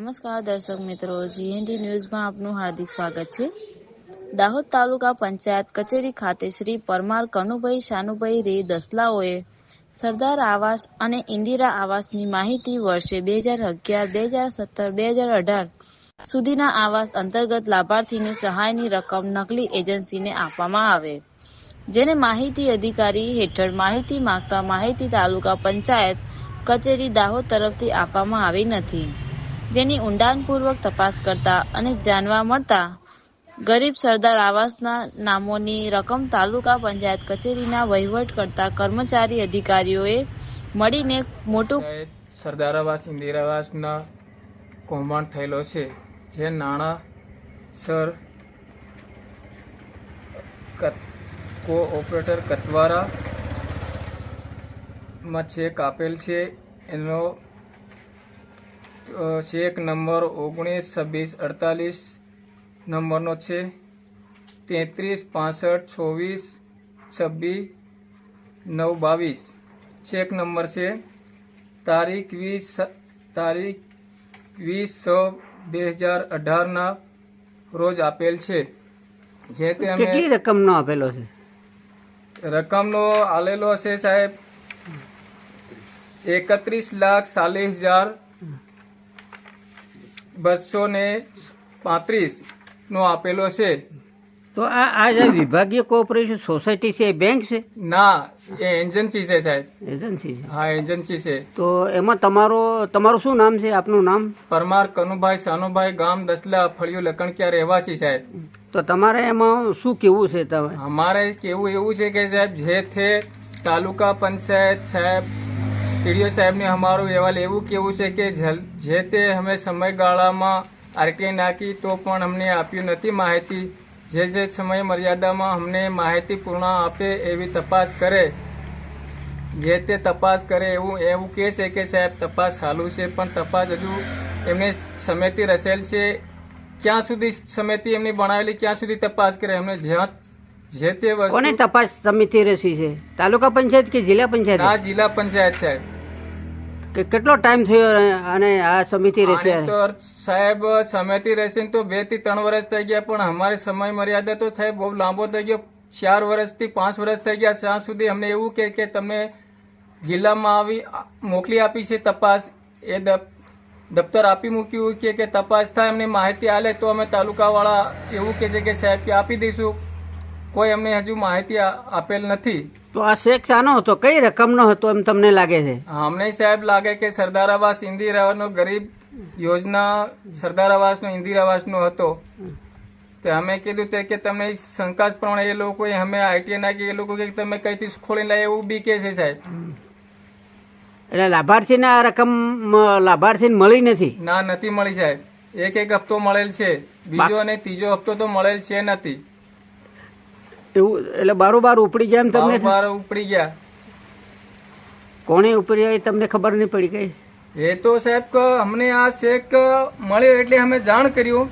નમસ્કાર, દર્શક મિત્રો. જીએનડી ન્યૂઝમાં આપનું હાર્દિક સ્વાગત છે. દાહોદ તાલુકા પંચાયત કચેરી ખાતે શ્રી પરમાર કનુભાઈ શાનુભાઈ રે દસલાઓએ સરદાર આવાસ અને ઇન્દિરા આવાસની માહિતી વર્ષે બે હજાર અગિયાર, બે હજાર સત્તર, બે હજાર અઢાર સુધીના આવાસ અંતર્ગત લાભાર્થીની સહાયની રકમ નકલી એજન્સીને આપવામાં આવે. જેને માહિતી અધિકારી હેઠળ માહિતી માંગતા માહિતી તાલુકા પંચાયત કચેરી દાહોદ તરફથી આપવામાં આવી નથી. જેની ઊંડાણપૂર્વક તપાસ કરતા અને જાણવા મળતા ગરીબ સરદાર આવાસના નામોની રકમ તાલુકા પંચાયત કચેરીના વહીવટ કરતા કર્મચારી અધિકારીઓએ મળીને મોટું સરદાર આવાસ, ઇન્દિરા આવાસના કૌભાંડ થયેલો છે, જે નાણાં સર કોઓપરેટર કતવારામાં ચેક આપેલ છે. એનો ચેક નંબર ઓગણીસ છવ્વીસ અડતાલીસ નંબરનો છે. તેત્રીસ પાસઠ ચોવીસ છવ્વીસ નવ બાવીસ. ચેક નંબર છે. તારીખ વીસ તારીખ વીસ છ બે હજાર અઢારના રોજ આપેલ છે. જે તે અમે કેટલી રકમનો આપેલો છે? રકમનો આલેલો છે સાહેબ. એકત્રીસ લાખ ચાલીસ હજાર બસો ને પાંત્રીસ નો આપેલો છે. તો આ આ જે વિભાગીય કોઓપરેશન સોસાયટી છે એ બેંક છે? ના એ એજન્સી છે સાહેબ. એજન્સી છે. હા એજન્સી છે. તો એમાં તમારો તમારું શું નામ છે? આપનું નામ? પરમાર કનુભાઈ સાનુભાઈ ગામ દસલા ફળિયું લકણકિયા રહેવાસી સાહેબ. તો તમારે એમાં શું કેવું છે તમે? અમારે કેવું એવું છે કે સાહેબ જે તે તાલુકા પંચાયત સાહેબ ટીડીઓ સાહેબને અમારું અહેવાલ એવું કેવું છે કે જે તે અમે સમયગાળામાં આરકે નાખી તો પણ અમને આપ્યું નથી માહિતી. જે જે સમય મર્યાદામાં અમને માહિતી પૂર્ણ આપે એવી તપાસ કરે. જે તે તપાસ કરે એવું એવું કહે છે કે સાહેબ તપાસ ચાલુ છે, પણ તપાસ હજુ એમને સમિતિ રચેલ છે. ક્યાં સુધી સમિતિ એમની બનાવેલી, ક્યાં સુધી તપાસ કરે? એમને જ્યાં જે તે કોને વસ્તુ તપાસ સમિતિ રહેશી છે? તાલુકા પંચાયત કે જિલ્લા પંચાયત? આ જિલ્લા પંચાયત સાહેબ. કે કેટલો ટાઈમ થયો અને આ સમિતિ રહેશે તો સાહેબ સમિતિ રહેશે તો બેથી ત્રણ વર્ષ થઈ ગયા પણ અમારી સમય મર્યાદા તો થાય બહુ લાંબો થઈ ગયો. ચાર વર્ષથી પાંચ વર્ષ થઈ ગયા. ત્યાં સુધી અમને એવું કે કે તમે જિલ્લામાં આવી મોકલી આપી છે તપાસ એ દફતર આપી મૂક્યું કે કે તપાસ થાય અમને માહિતી આલે તો અમે તાલુકાવાળા એવું કે છે કે સાહેબ કે આપી દઈશું. કોઈ અમને હજુ માહિતી આપેલ નથી. તો આ શેખ શાનો હતો? કઈ રકમનો હતો એમ તમને લાગે છે? અમને સાહેબ લાગે કે સરદાર આવાસ ઇન્દિરા આવાસનો ગરીબ યોજના સરદાર આવાસનો ઇન્દિરા આવાસનો હતો. તે અમે કીધું તે કે તમે શંકાસ્પદ એ લોકોએ અમે આઈટીઆઈ નાખી એ લોકો કે તમે કઈથી ખોલીને લાય એવું બી કે છે સાહેબ. એટલે લાભાર્થીને આ રકમ લાભાર્થીને મળી નથી? ના નથી મળી સાહેબ. એક એક હપ્તો મળેલ છે. બીજો અને ત્રીજો હપ્તો તો મળેલ છે નથી. એવું એટલે બારોબાર ઉપડી ગયા એમ તમને? બાર ઉપડી ગયા. કોણે ઉપડી આવી તમને ખબર નહીં પડી કઈ? એ તો સાહેબ કે અમને આ શેક મળ્યો એટલે અમે જાણ કર્યું.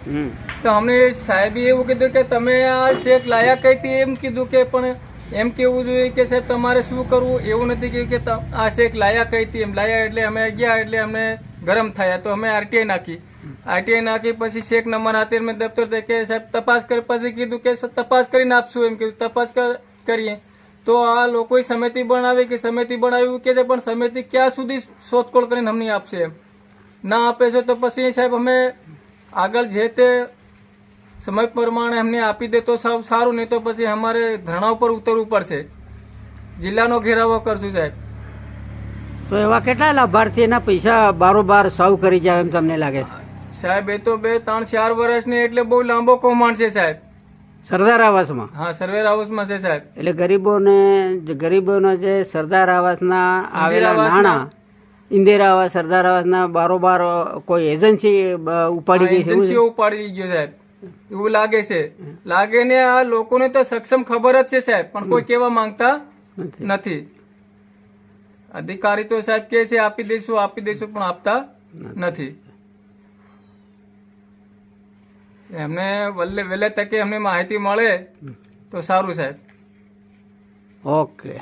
તો અમને સાહેબે એવું કીધું કે તમે આ શેક લાયા કઈ એમ કીધું કે પણ એમ કેવું જોઈએ કે સાહેબ તમારે શું કરવું? એવું નથી કહ્યું કે આ શેક લાયા કઈ એમ લાયા એટલે અમે ગયા એટલે અમને ગરમ થયા. તો અમે આરટીઆઈ નાખી. આરટીઆઈ નાખી પછી ચેક નંબર હાથે મેં દફતર દે કે સાહેબ, તપાસ કરી, પછી કીધું કે તપાસ કરીને આપશું એમ કીધું. તપાસ કર- કરીએ. તો આ લોકોએ સમિતિ બનાવી કે સમિતિ બનાવ્યું કે છે, પણ સમિતિ ક્યાં સુધી શોધખોળ કરીને અમને આપશે એમ. ના આપે છે તો પછી સાહેબ અમે આગળ જે તે સમય પ્રમાણે અમને આપી દે તો સાવ સારું, નહીં તો પછી અમારે ધરણા ઉપર ઉતરવું પડશે. જિલ્લાનો ઘેરાવો કરશું સાહેબ. તો એવા કેટલા લાભાર્થી એના પૈસા બારોબાર સાવ કરી જાય એમ તમને લાગે છે? સાહેબ એ તો બે ત્રણ ચાર વર્ષની એટલે બહુ લાંબો કૌભાંડ છે સાહેબ. સરદાર આવાસમાં? હા સર્વેર હાઉસમાં છે સાહેબ. એટલે ગરીબોને ગરીબોના જે સરદાર આવાસના આવેલા નાણાં ઇન્દિરા આવાસ સરદાર આવાસના બારોબાર કોઈ એજન્સી ઉપાડી ગઈ? એજન્સીઓ ઉપાડી ગયો સાહેબ. એવું લાગે છે. લાગે ને આ લોકોને તો સક્ષમ ખબર જ છે સાહેબ પણ કોઈ કેવા માંગતા નથી. અધિકારી તો સાહેબ કે છે આપી દઈશું આપી દઈશું પણ આપતા નથી. એમને વલ્લે વહેલે તકે અમને માહિતી મળે તો સારું સાહેબ. ઓકે.